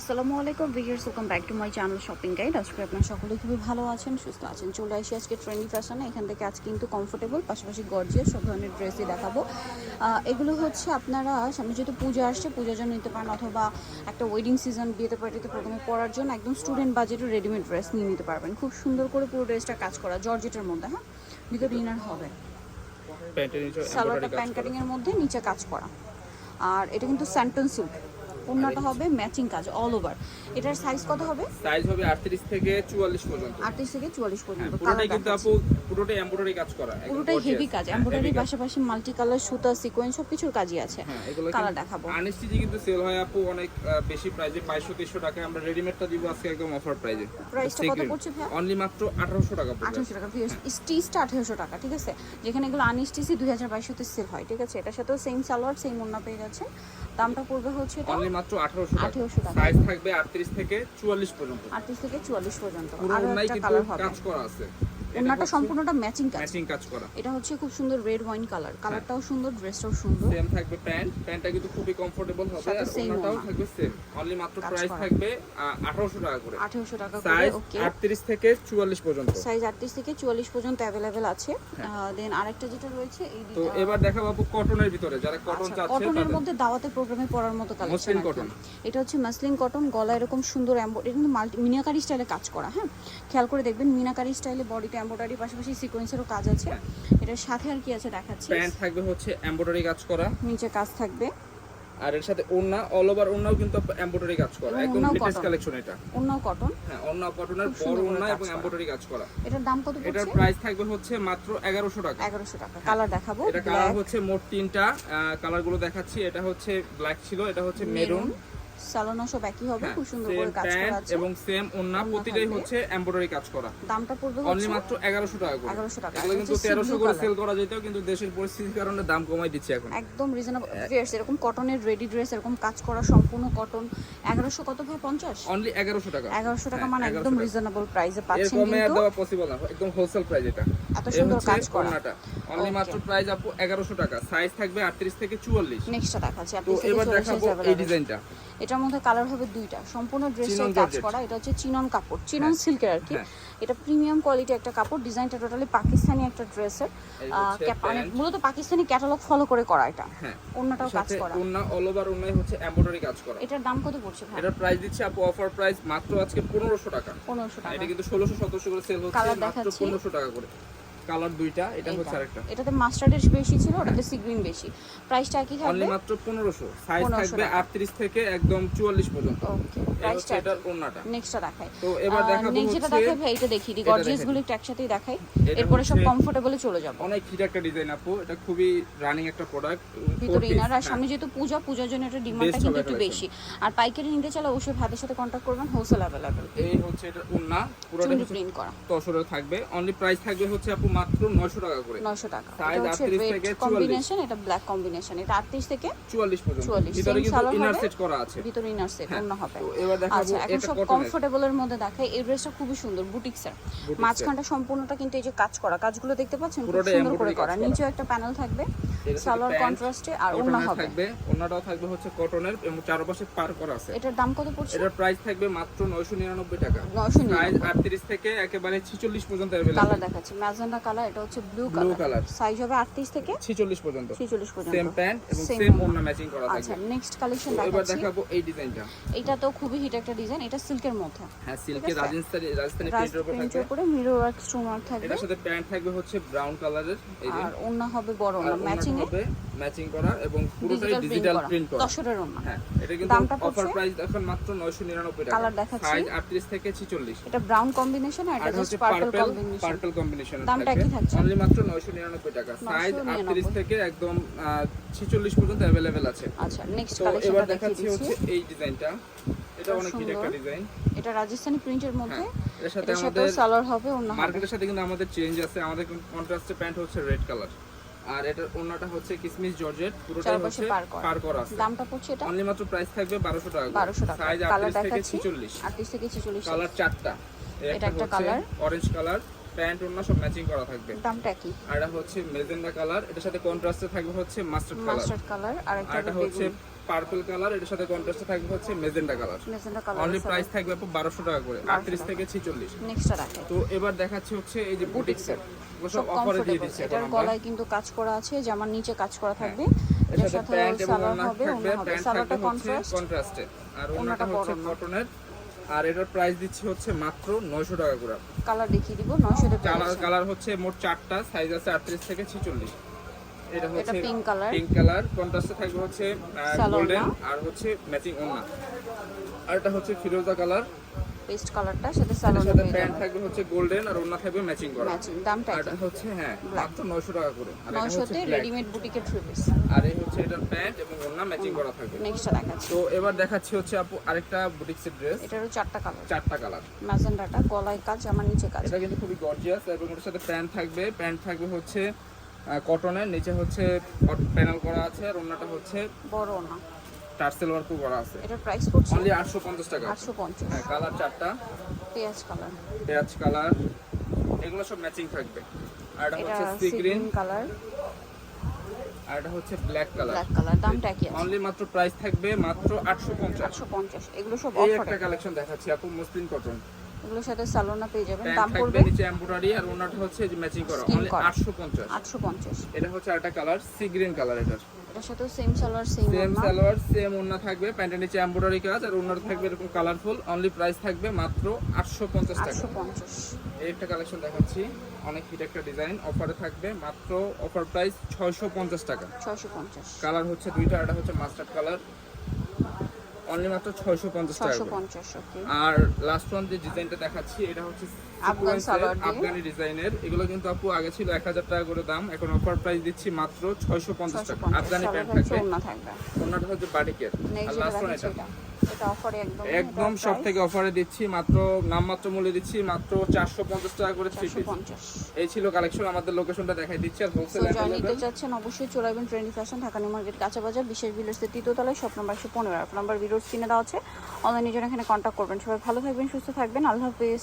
আসসালামু আলাইকুম viewers welcome back to my channel shopping guide আজকে আপনারা সকলে খুবই ভালো আছেন সুস্থ আছেন। চলে আসি আজকে ট্রেন্ডি ফ্যাশনে এখান থেকে আজ কিন্তু কমফোর্টেবল পাশাপাশি গর্জিয়াস সব ধরনের ড্রেসই দেখাবো। এগুলো হচ্ছে আপনারা সামনে যেহেতু পূজা আসছে পূজার জন্য নিতে পারেন অথবা একটা ওয়েডিং সিজন বিয়েতে পার্টিতে প্রোগ্রামে পরার জন্য একদম স্টুডেন্ট বাজেটের রেডিমেড ড্রেস নিয়ে নিতে পারবেন। খুব সুন্দর করে পুরো ড্রেসটা কাজ করা জর্জেটের মধ্যে হ্যাঁ? ভিতরে ইনার হবে। সালোয়ারটা embroidery কাজ প্যান করা। কাটিং এর মধ্যে নিচে কাজ করা। আর এটা কিন্তু স্যান্টন সিল্ক অন্যটা হবে ম্যাচিং কাজ অল ওভার এটার সাইজ কত হবে? সাইজ হবে 38 থেকে 44 পর্যন্ত। আটত্রিশ থেকে চুয়াল্লিশ হ্যাঁ, পর্যন্ত পুরোটাই কিন্তু আপু পুরোটাই এমব্রয়ডারি কাজ করা পুরোটাই হেভি কাজ কাজ। পাশাপাশি মাল্টি কালার সুতা সিকোয়েন্স সব কিছুর কাজই আছে। হ্যাঁ কালার দেখাবো। আনস্টিচি কিন্তু সেল হয় আপু অনেক বেশি প্রাইসে 2200 300 টাকায়। আমরা রেডিমেডটা দিব আজকে একদম অফার প্রাইসে প্রাইসটা কত পড়ছে ভাই অনলি মাত্র 1800 টাকা পড়বে। আঠারোশো টাকা স্টিচটা আঠারোশো টাকা ঠিক আছে? যেখানে এগুলো আনস্টিচি দুই হাজার বাইশশোতে সেল হয় ঠিক আছে? এটার সাথেও সেম সালোয়ার সেম ওন্না পেয়ে যাচ্ছে দামটা পড়বে হচ্ছে এটা মাত্র 1800 টাকা। 1800 টাকা। সাইজ থাকবে 38 থেকে 44 পর্যন্ত। আটত্রিশ থেকে চুয়াল্লিশ পর্যন্ত। আর একটা কালার হবে। কাজ করা আছে। ওন্নাটা সম্পূর্ণটা ম্যাচিং কাজ। ম্যাচিং কাজ করা। এটা হচ্ছে খুব সুন্দর রেড ওয়াইন কালার কালারটাও সুন্দর ড্রেসটাও সুন্দর। সেম থাকবে প্যান্ট প্যান্টটা কিন্তু খুবই কমফোর্টেবল হবে আর ওনাটাও থাকবে সেম অনলি মাত্র প্রাইস থাকবে 1800 টাকা করে। আঠেরোশো টাকা করে ওকে 38 থেকে 44 পর্যন্ত। সাইজ আটত্রিশ থেকে চুয়াল্লিশ পর্যন্ত অ্যাভেলেবেল আছে। দেন আরেকটা যেটা রয়েছে এই তো এবার দেখাবো আপু কটনের ভিতরে। যারা কটন চাচ্ছে কটনের মধ্যে দাওয়াতে প্রোগ্রামে পরার মতো কালেকশন মসলিন কটন। এটা হচ্ছে মাসলিন কটন গলা এরকম সুন্দর এমব্রয়ডারি কিন্তু মাল্টি মিনাকারি স্টাইলে কাজ করা হ্যাঁ? খেয়াল করে দেখবেন মিনাকারি স্টাইলে বডিতে এমব্রয়ডারি পাশাপাশি সিকোয়েন্সেরও কাজ আছে। এটার সাথে আর কি আছে দেখাচ্ছি? প্যান্ট থাকবে হচ্ছে এমব্রয়ডারি কাজ করা। নিচে কাজ থাকবে। আর এর সাথে ওড়না অল ওভার ওড়নাও কিন্তু এমব্রয়ডারি কাজ করা একদম লেটেস্ট কালেকশন এটা। অন্য কটন হ্যাঁ কটনের খুব সুন্দর বড় কাজ এবং। এমব্রয়ডারি কাজ করা। এটার দাম কত পড়ছে? এটার প্রাইস থাকবে হচ্ছে মাত্র 1100 টাকা। এগারোশো টাকা। কালার দেখাবো। এটা কালার হচ্ছে মোট তিনটা কালারগুলো দেখাচ্ছি। এটা হচ্ছে ব্ল্যাক ছিল এটা হচ্ছে মেরুন সালোনা সব একই হবে খুব সুন্দর করে কাজ করা আছে। এবং সেম ওড়না ওড়না প্রতিটাই হচ্ছে এমব্রয়ডারি কাজ করা। দামটা পড়বে অনলি মাত্র 1100 টাকা করে। 1100 টাকা। এগুলো কিন্তু 1300 করে সেল করা যেত কিন্তু দেশের পরিস্থিতির কারণে দাম কমাই দিচ্ছে এখন। একদম রিজনেবল ড্রেস এরকম কটনের রেডি ড্রেস এরকম কাজ করা সম্পূর্ণ কটন এগারোশো কত ভাই পঞ্চাশ? অনলি 1100 টাকা। এগারোশো টাকা হ্যাঁ, মানে একদম রিজনেবল প্রাইসে পাচ্ছেন কিন্তু। পসিবল না। একদম হোলসেল প্রাইস এটা। এত সুন্দর কাজ করা। অনলি মাত্র প্রাইস আপু 1100 টাকা। সাইজ থাকবে 38 থেকে 44 নেক্সটটা দেখাচ্ছি আপনি এবার দেখাবো এই ডিজাইনটা এটার মধ্যে কালার হবে দুইটা। সম্পূর্ণ ড্রেসের কাজ করা। এটা হচ্ছে চিনন কাপড়। চিনন হ্যাঁ, সিল্কের আর কি। হ্যাঁ। এটা প্রিমিয়াম কোয়ালিটি একটা কাপড়। ডিজাইনটা টোটালি পাকিস্তানি একটা ড্রেসের মানে মূলত পাকিস্তানি ক্যাটালগ ফলো করে করা এটা। হ্যাঁ। অন্যটাও কাজ করা। ওড়না অল ওভার ওড়নায় হচ্ছে এমব্রয়ডারি কাজ করা। এটার দাম কত পড়ছে ভাই? এটার প্রাইস দিচ্ছে আপু অফার প্রাইস মাত্র আজকে 1500 টাকা। পনেরোশো আর টাকা। এটা কিন্তু 1600 1700 করে সেল হচ্ছে মাত্র 1500 টাকা করে। কালার দুইটা এটা হচ্ছে আরেকটা। এটাতে মাস্টার্ডের বেশি ছিল ওটাতে সি গ্রিন বেশি। প্রাইসটা কি অনলি থাকবে মাত্র 1500 সাইজ থাকবে 38 থেকে একদম 44 পর্যন্ত। ওকে প্রাইসটা এটার ওড়নাটা। নেক্সটটা দেখাই। তো এবার দেখাবো নেক্সট যেটা ভাই এটা দেখি দি গর্জিয়াসগুলো একটু একসাথেই দেখাই। এরপরে সব কমফোর্টেবলে চলে যাব। অনেক হিট একটা ডিজাইন আপু। এটা খুবই রানিং একটা প্রোডাক্ট ভিতরে ইনার আর সামনে যেহেতু পূজা পূজার জন্য এটা ডিমান্ডটা কিন্তু একটু বেশি। আর পাইকারি নিতে চাইলে অবশ্যই ভাইদের সাথে কন্ট্যাক্ট করবেন হোলসেল অ্যাভেলেবেল এই হচ্ছে এটা ওড়না পুরোটা প্রিন্ট করা। তসরে থাকবে। অনলি প্রাইস থাকবে হচ্ছে আপু মাত্র 900 টাকা করে। 900 টাকা। সাইজ 38 থেকে 44 কম্বিনেশন এটা ব্ল্যাক কম্বিনেশন এটা 38 থেকে 44 পর্যন্ত। 44 ভিতরে কিন্তু ইনার সেট করা আছে। ভিতরে ইনার সেট হ্যাঁ, অন্য হবে। তো এবার দেখাবো আচ্ছা এটা সব কমফোর্টেবল কমফোর্টেবলের মধ্যে দেখাই এই ড্রেসটা খুবই সুন্দর Boutique-এর। মাঝখানটা সম্পূর্ণটা কিন্তু এই যে কাজ করা কাজগুলো দেখতে পাচ্ছেন? খুব সুন্দর করে করা। নিচেও একটা প্যানেল থাকবে। এর সালোয়ার pant, কন্ট্রাস্টে আর ওড়না কটনের হবে থাকবে ওড়নাটাও থাকবে হচ্ছে কটনের এবং চারপাশে পার করা আছে এটার দাম কত পড়ছে এটার প্রাইস থাকবে মাত্র 999 টাকা 999 সাইজ 38 থেকে একেবারে 46 পর্যন্ত अवेलेबल কালার দেখাচ্ছি ম্যাজেন্ডা কালার এটা হচ্ছে blue Blue colour color। Size হবে 38 থেকে 46 পর্যন্ত 46 পর্যন্ত সেম প্যান্ট এবং Same সেম ওড়না। ওড়না ম্যাচিং করা আচ্ছা থাকবে নেক্সট কালেকশন তো এবার দেখাচ্ছি দেখাবো এই ডিজাইনটা এটা তো খুবই হিট একটা ডিজাইন এটা সিল্কের মধ্যে হ্যাঁ সিল্কের আছে? রাজস্থানি রাজস্থানি রাজ প্রিন্টের উপর প্রিন্টের থাকবে উপরে মিরর ওয়ার্ক স্টোন ওয়ার্ক থাকবে এটার সাথে প্যান্ট থাকবে হচ্ছে ব্রাউন কালারের এই যে আর ওড়না হবে বড় আর ওড়না ওড়নাটা ম্যাচিং এ হবে ম্যাচিং করা এবং পুরোটাই ডিজিটাল প্রিন্ট ডিজিটাল করা প্রিন্ট করা তসরের ওড়না হ্যাঁ এটা কিন্তু দামটা অফার পড়ছে? প্রাইস এখন মাত্র 999 টাকা Colour দেখাচ্ছি। সাইজ 38 থেকে 46 এটা ব্রাউন কম্বিনেশন আর আর এটা জাস্ট হচ্ছে purple purple combination purple combination দামটা কি থাকছে? অনলি মাত্র 999 টাকা সাইজ 999 38 থেকে একদম আহ, 46 পর্যন্ত अवेलेबल আছে আচ্ছা নেক্সট তো কালেকশনটা এবার দেখিয়ে দেখাচ্ছি দিচ্ছি হচ্ছে এই ডিজাইনটা এটা অনেক হিট একটা সুন্দর। ডিজাইন এটা রাজস্থানি প্রিন্টের মধ্যে হ্যাঁ এর সাথে এটার সাথে আমাদের সালোয়ার হবে ওড়না হবে মার্কেটের সাথে কিন্তু আমাদের চেঞ্জ আছে আমাদের কন্ট্রাস্টে প্যান্ট হচ্ছে রেড কালার আর এটার ওড়নাটা হচ্ছে কিসমিস জর্জেট পুরোটা হচ্ছে পার করা। আছে। দামটা পড়ছে এটা? অনলি মাত্র প্রাইস থাকবে 1200 টাকা 1200 টাকা। সাইজ কালার 38 থেকে 46 38 থেকে 46 কালার চারটা। এটা একটা কালার অরেঞ্জ কালার প্যান্ট ওড়না সব ম্যাচিং করা থাকবে। দামটা কি আর এটা হচ্ছে মেজেন্ডা কালার এটার সাথে কন্ট্রাস্টে থাকবে হচ্ছে মাস্টার্ড কালার মাস্টার্ড কালার আর একটা আর এটা হচ্ছে পার্পল কালার এটার সাথে কন্ট্রাস্টে থাকবে হচ্ছে magenta colour magenta only price থাকবে আপু বারোশো টাকা করে 1200 আটত্রিশ থেকে ছিচল্লিশ। নেক্সটটা রাখে তো এবার দেখাচ্ছি হচ্ছে এই যে বুটিক সেট সব অফারে দিয়ে দিচ্ছে এটার গলায় কিন্তু কাজ করা আছে জামার নিচে কাজ করা থাকবে। এর সাথে সালোয়ার হবে সালোয়ারটা কন্ট্রাস্ট কন্ট্রাস্টে আর ওড়নাটা হচ্ছে কটনের আর এটার প্রাইস দিচ্ছি হচ্ছে মাত্র নয়শো টাকা করে। কালার দেখিয়ে দিব 900 টাকা কালার কালার হচ্ছে মোট চারটা সাইজ আছে আটত্রিশ থেকে ছিচল্লিশ। এটা হচ্ছে pink color। পিঙ্ক কালার কন্ট্রাস্টে থাকবে হচ্ছে গোল্ডেন আর হচ্ছে ম্যাচিং ওড়না। আর এটা হচ্ছে ফিরোজা কালার পেস্ট কালারটা সাথে সালোয়ার সাথে প্যান্ট থাকবে হচ্ছে গোল্ডেন আর ওড়না থাকবে ম্যাচিং করা। ম্যাচিং দামটা এটা হচ্ছে হ্যাঁ মাত্র নয়শো টাকা করে। আর এটা 900 হচ্ছে তে রেডিমেড বুটিকের থ্রি পিস আর এই হচ্ছে এটার প্যান্ট এবং ওড়না ম্যাচিং করা থাকবে। নেক্সটটা দেখাচ্ছি। তো এবার দেখাচ্ছি হচ্ছে আপু আরেকটা বুটিক্সের ড্রেস এটারও চারটা কালার চারটা কালার ম্যাজেন্ডাটা গলায় কাজ জামার নিচে কাজ। এটা কিন্তু খুবই গর্জিয়াস এবং ওটার সাথে প্যান্ট থাকবে। প্যান্ট থাকবে হচ্ছে কটনের নিচে হচ্ছে প্যানেল করা আছে আর ওড়নাটা হচ্ছে বড় না টার্সেল ওয়ার্কও করা আছে। এটা প্রাইস পড়ছে? অনলি আটশো পঞ্চাশ টাকা। 850 হ্যাঁ কালার চারটা। পেঁয়াজ কালার পেঁয়াজ কালার এগুলো সব ম্যাচিং থাকবে। আর এটা হচ্ছে সি গ্রিন কালার আর এটা হচ্ছে ব্ল্যাক কালার ব্ল্যাক কালার দামটা কি আছে। অনলি মাত্র প্রাইস থাকবে মাত্র আটশো পঞ্চাশ। 850 এগুলো সব এই অফারে একটা কালেকশন দেখাচ্ছি আপু মসলিন কটন এগুলোর সাথে সালোনা পেয়ে যাবেন। দাম পড়বে নিচে এমব্রয়ডারি আর ওনাটা হচ্ছে ম্যাচিং করা। Skin অনলি করা। আটশো পঞ্চাশ। 850 এটা হচ্ছে আরেকটা কালার সি গ্রিন কালার এটার সাথে same salwar same same salwar same থাকবে। প্যান্টের নিচে এমব্রয়ডারি কাজ আর থাকবে এরকম কালারফুল অনলি প্রাইস থাকবে মাত্র টাকা। 850 এই একটা কালেকশন দেখাচ্ছি। অনেক হিট একটা ডিজাইন অফারে থাকবে মাত্র অফার প্রাইস ছয়শো পঞ্চাশ টাকা। 650 কালার হচ্ছে দুইটা এটা হচ্ছে মাস্টার্ড কালার অনলি মাত্র ছয়শো পঞ্চাশ টাকা 650 ওকে আর লাস্ট ওয়ান যে ডিজাইনটা দেখাচ্ছি এটা হচ্ছে আফগান সালোয়ার আফগানি ডিজাইনের এগুলো কিন্তু আপু আগে ছিল এক হাজার টাকা করে দাম এখন অফার প্রাইস দিচ্ছি মাত্র ছয়শো পঞ্চাশ টাকা। আফগানি প্যান্ট থাকবে। ওনাটা হচ্ছে বাটিকের। আর লাস্ট ওয়ান এটা। একদম সব থেকে অফারে দিচ্ছি মাত্র নামমাত্র মূল্যে দিচ্ছি মাত্র চারশো পঞ্চাশ টাকা করে থ্রি পিস 450 এই ছিল কালেকশন আমাদের লোকেশনটা দেখাই দিচ্ছি আর হোলসেল নিতে চাচ্ছেন অবশ্যই চলে আসবেন trendy fashion Dhaka new market কাঁচা বাজার বিশেষ বিলের তৃতীয়তলায় শপ নাম্বার একশো পনেরো। নাম্বার বিরোধ কিনে দেওয়া আছে। অনলাইনে জন্য এখানে কন্ট্যাক্ট করবেন। সবাই ভালো থাকবেন সুস্থ থাকবেন। আল্লাহ হাফিজ।